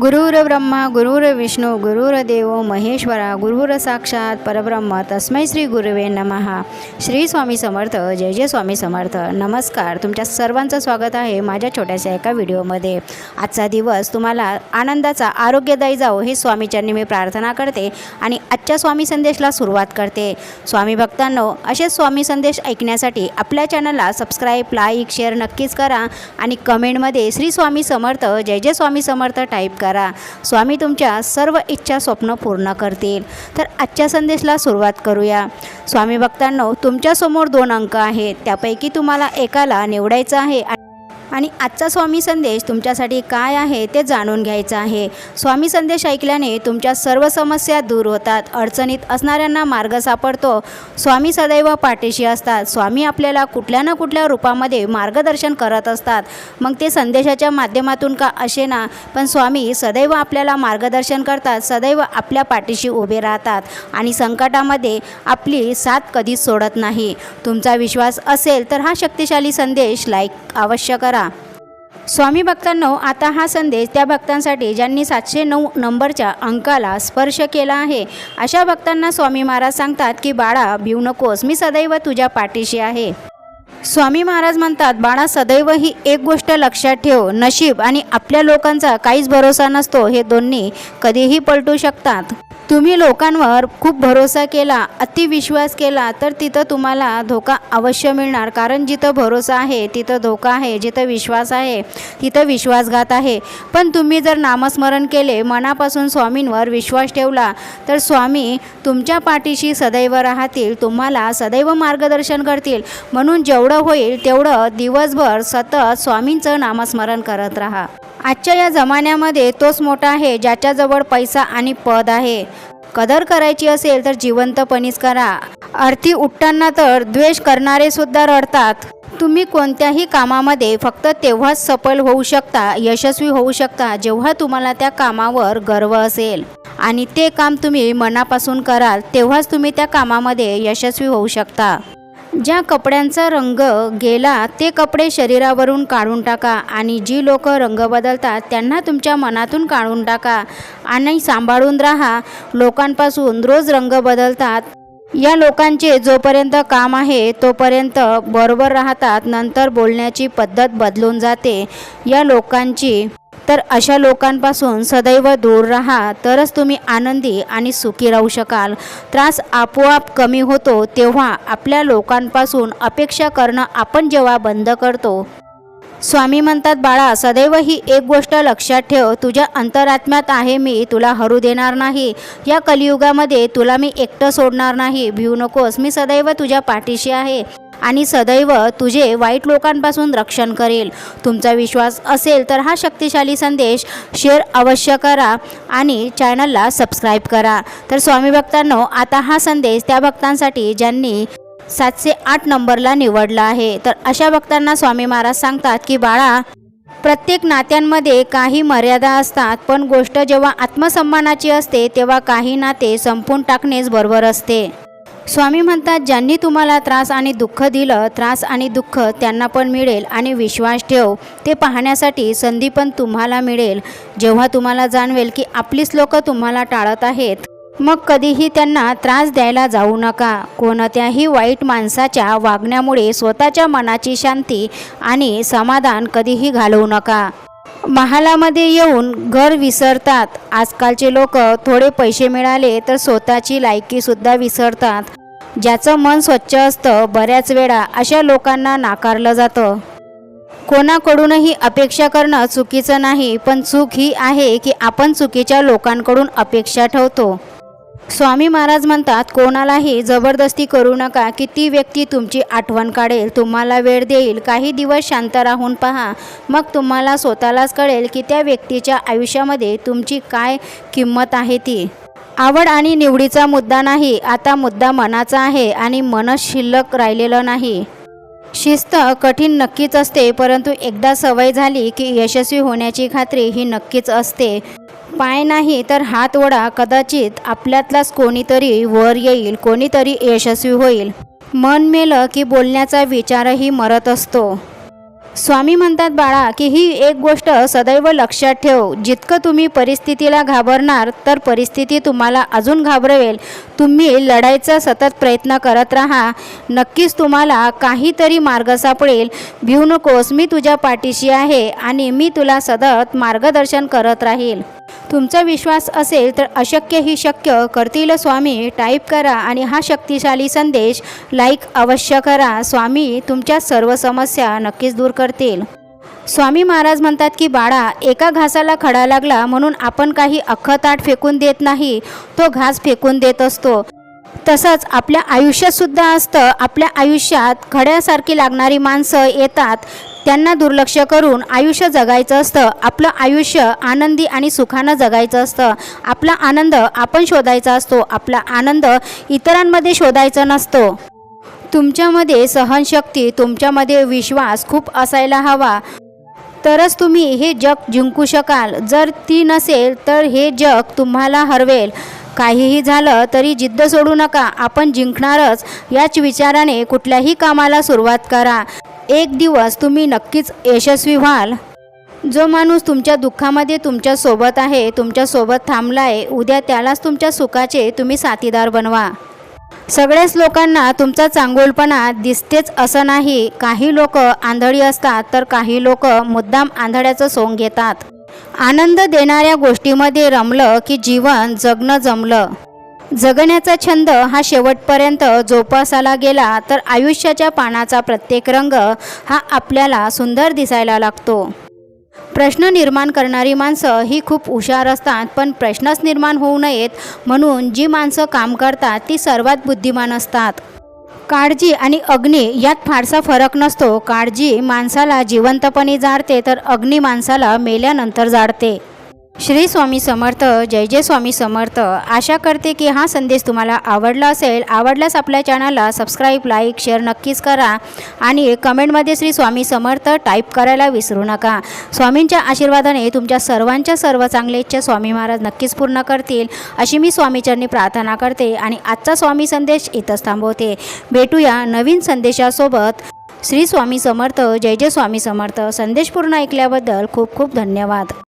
गुरुर ब्रह्मा गुरुर विष्णू गुरुर देव महेश्वरा गुरुर साक्षात परब्रह्म. तस्मै श्री गुरुवे नमहा श्री स्वामी समर्थ जय जय स्वामी समर्थ. नमस्कार तुमच्या सर्वांचं स्वागत आहे माझ्या छोट्याशा एका व्हिडिओमध्ये. आजचा दिवस तुम्हाला आनंदाचा आरोग्यदायी जाओ हे स्वामीचरणी मी प्रार्थना करते आणि आजच्या स्वामी संदेशला सुरुवात करते. स्वामी भक्तांनो असेच स्वामी संदेश ऐकण्यासाठी आपल्या चॅनलला सबस्क्राईब लाईक शेअर नक्कीच करा आणि कमेंटमध्ये श्री स्वामी समर्थ जय जय स्वामी समर्थ टाईप करा. स्वामी तुमच्या सर्व इच्छा स्वप्न पूर्ण करतील. तर आजच्या संदेशला सुरुवात करूया. स्वामी भक्तांनो तुमच्यासमोर दोन अंक आहेत. त्यापैकी तुम्हाला एकाला निवडायचं आहे आणि आजचा स्वामी संदेश तुमच्यासाठी काय आहे ते जाणून घ्यायचं आहे. स्वामी संदेश ऐकल्याने तुमच्या सर्व समस्या दूर होतात. अडचणीत असणाऱ्यांना मार्ग सापडतो. स्वामी सदैव पाठीशी असतात. स्वामी आपल्याला कुठल्या ना कुठल्या रूपामध्ये मार्गदर्शन करत असतात. मग ते संदेशाच्या माध्यमातून का असे ना? पण स्वामी सदैव आपल्याला मार्गदर्शन करतात. सदैव आपल्या पाठीशी उभे राहतात. आणि संकटामध्ये आपली साथ कधीच सोडत नाही. तुमचा विश्वास असेल तर हा शक्तिशाली संदेश लाईक अवश्य करा. स्वामी भक्तांनो आता हा संदेश त्या भक्तांसाठी ज्यांनी सातशे नऊ नंबरच्या अंकाला स्पर्श केला आहे अशा भक्तांना स्वामी महाराज सांगतात की बाळा भिऊ नकोस मी सदैव तुझ्या पाठीशी आहे. स्वामी महाराज म्हणतात बाळा सदैव ही एक गोष्ट लक्षात ठेव नशीब आणि आपल्या लोकांचा काहीच भरोसा नसतो हे दोन्ही कधीही पलटू शकतात. तुम्ही लोकांवर खूप भरोसा केला अतिविश्वास केला तर तिथं तुम्हाला धोका अवश्य मिळणार. कारण जिथं भरोसा आहे तिथं धोका आहे जिथं विश्वास आहे तिथं विश्वासघात आहे. पण तुम्ही जर नामस्मरण केले मनापासून स्वामींवर विश्वास ठेवला तर स्वामी तुमच्या पाठीशी सदैव राहतील तुम्हाला सदैव मार्गदर्शन करतील. म्हणून जेवढं होईल तेवढं दिवसभर सतत स्वामींचं नामस्मरण करत राहा. आजच्या या जमान्यामध्ये तोच मोठा आहे ज्याच्याजवळ पैसा आणि पद आहे. कदर करायची असेल तर जिवंतपणीच करा. अर्थी उठताना तर द्वेष करणारे सुद्धा रडतात. तुम्ही कोणत्याही कामामध्ये फक्त तेव्हाच सफल होऊ शकता यशस्वी होऊ शकता जेव्हा तुम्हाला त्या कामावर गर्व असेल. आणि ते काम तुम्ही मनापासून कराल तेव्हाच तुम्ही त्या कामामध्ये यशस्वी होऊ शकता. ज्या कपड्यांचा रंग गेला ते कपडे शरीरावरून काढून टाका आणि जी लोक रंग बदलतात त्यांना तुमच्या मनातून काढून टाका आणि सांभाळून राहा. लोकांपासून रोज रंग बदलतात. या लोकांचे जोपर्यंत काम आहे तोपर्यंत बरोबर राहतात नंतर बोलण्याची पद्धत बदलून जाते. या लोकांची तर अशा लोकांपासून सदैव दूर राहा तरच तुम्ही आनंदी आणि सुखी राहू शकाल. त्रास आपोआप कमी होतो तेव्हा आपल्या लोकांपासून अपेक्षा करणं आपण जेव्हा बंद करतो. स्वामी म्हणतात बाळा सदैव ही एक गोष्ट लक्षात ठेव. तुझ्या अंतरात्म्यात आहे मी तुला हरू देणार नाही. या कलियुगामध्ये तुला मी एकटं सोडणार नाही. भिऊ नकोस. मी सदैव तुझ्या पाठीशी आहे. आणि सदैव तुझे वाईट लोकांपासून रक्षण करेल. तुमचा विश्वास असेल तर हा शक्तिशाली संदेश शेअर अवश्य करा आणि चॅनलला सबस्क्राईब करा. तर स्वामी भक्तांनो आता हा संदेश त्या भक्तांसाठी ज्यांनी सातशे आठ नंबरला निवडला आहे. तर अशा भक्तांना स्वामी महाराज सांगतात की बाळा प्रत्येक नात्यांमध्ये काही मर्यादा असतात पण गोष्ट जेव्हा आत्मसन्मानाची असते तेव्हा काही नाते संपून टाकणेच बरोबर असते. स्वामी म्हणतात ज्यांनी तुम्हाला त्रास आणि दुःख दिलं त्रास आणि दुःख त्यांना पण मिळेल आणि विश्वास ठेव. ते पाहण्यासाठी संधी पण तुम्हाला मिळेल. जेव्हा तुम्हाला जाणवेल की आपलीच लोक तुम्हाला टाळत आहेत मग कधीही त्यांना त्रास द्यायला जाऊ नका. कोणत्याही वाईट माणसाच्या वागण्यामुळे स्वतःच्या मनाची शांती आणि समाधान कधीही घालवू नका. महालामध्ये येऊन घर विसरतात. आजकालचे लोक थोडे पैसे मिळाले तर स्वतःची लायकीसुद्धा विसरतात. ज्याचं मन स्वच्छ असतं बऱ्याच वेळा अशा लोकांना नाकारलं जातं. कोणाकडूनही अपेक्षा करणं चुकीचं नाही पण चूक ही आहे की आपण चुकीच्या लोकांकडून अपेक्षा ठेवतो. स्वामी महाराज म्हणतात कोणालाही जबरदस्ती करू नका की ती व्यक्ती तुमची आठवण काढेल तुम्हाला वेळ देईल काही दिवस शांत राहून पहा मग तुम्हाला स्वतःलाच कळेल की त्या व्यक्तीच्या आयुष्यामध्ये तुमची काय किंमत आहे ती. आवड आणि निवडीचा मुद्दा नाही आता मुद्दा मनाचा आहे आणि मनच शिल्लक राहिलेलं नाही. शिस्त कठीण नक्कीच असते परंतु एकदा सवय झाली की यशस्वी होण्याची खात्री ही नक्कीच असते. पाय नाही तर हात ओढा कदाचित आपल्यातलाच कोणीतरी वर येईल कोणीतरी यशस्वी होईल. मन मेलं की बोलण्याचा विचारही मरत असतो. स्वामी म्हणतात बाळा की ही एक गोष्ट सदैव लक्षात ठेव. जितकं तुम्ही परिस्थितीला घाबरणार तर परिस्थिती तुम्हाला अजून घाबरवेल तुम्ही लढायचा सतत प्रयत्न करत राहा. नक्कीच तुम्हाला काहीतरी मार्ग सापडेल. भिवू नकोस मी तुझ्या पाठीशी आहे आणि मी तुला सतत मार्गदर्शन करत राहील. तुमचा विश्वास असेल तर अशक्य ही शक्य. करतील स्वामी टाईप करा आणि हा शक्तिशाली संदेश लाईक अवश्य करा. स्वामी तुमच्या सर्व समस्या नक्कीच दूर करतील. स्वामी महाराज म्हणतात की बाळा एका घासाला खडा लागला म्हणून आपण काही अख्खं ताट फेकून देत नाही. तो घास फेकून देत असतो. तसंच आपल्या आयुष्यातसुद्धा असतं. आपल्या आयुष्यात खड्यासारखी लागणारी माणसं येतात. त्यांना दुर्लक्ष करून आयुष्य जगायचं असतं. आपलं आयुष्य आनंदी आणि सुखानं जगायचं असतं. आपला आनंद आपण शोधायचा असतो. आपला आनंद इतरांमध्ये शोधायचा नसतो. तुमच्यामध्ये सहनशक्ती तुमच्यामध्ये विश्वास खूप असायला हवा. तरच तुम्ही हे जग जिंकू शकाल. जर ती नसेल तर हे जग तुम्हाला हरवेल. काहीही झालं तरी जिद्द सोडू नका. आपण जिंकणारच. याच विचाराने कुठल्याही कामाला सुरुवात करा. एक दिवस तुम्ही नक्कीच यशस्वी व्हाल. जो माणूस तुमच्या दुःखामध्ये तुमच्यासोबत आहे तुमच्यासोबत थांबला आहे उद्या त्यालाच तुमच्या सुखाचे तुम्ही साथीदार बनवा. सगळ्याच लोकांना तुमचा चांगुलपणा दिसतेच असं नाही. काही लोक आंधळी असतात तर काही लोक मुद्दाम आंधळ्याचं सोंग घेतात. आनंद देणाऱ्या गोष्टीमध्ये रमलं की जीवन जगणं जमलं. जगण्याचा छंद हा शेवटपर्यंत जोपासाला गेला तर आयुष्याच्या पानाचा प्रत्येक रंग हा आपल्याला सुंदर दिसायला लागतो. प्रश्न निर्माण करणारी माणसं ही खूप हुशार असतात पण प्रश्नच निर्माण होऊ नयेत म्हणून जी माणसं काम करतात ती सर्वात बुद्धिमान असतात. काळजी आणि अग्नी यात फारसा फरक नसतो. काळजी माणसाला जिवंतपणे जाळते तर अग्नी माणसाला मेल्यानंतर जाळते. श्री स्वामी समर्थ जय जय स्वामी समर्थ. आशा करते की हा संदेश तुम्हाला आवडला असेल. आवडल्यास आपल्या चॅनलला सबस्क्राईब लाईक शेअर नक्कीच करा आणि कमेंटमध्ये श्री स्वामी समर्थ टाईप करायला विसरू नका. स्वामींच्या आशीर्वादाने तुमच्या सर्वांच्या सर्व चांगले इच्छा स्वामी महाराज नक्कीच पूर्ण करतील. अशी मी स्वामीचरणी प्रार्थना करते आणि आजचा स्वामी संदेश इथंच थांबवते. भेटूया नवीन संदेशासोबत. श्री स्वामी समर्थ जय जय स्वामी समर्थ. संदेश पूर्ण ऐकल्याबद्दल खूप खूप धन्यवाद.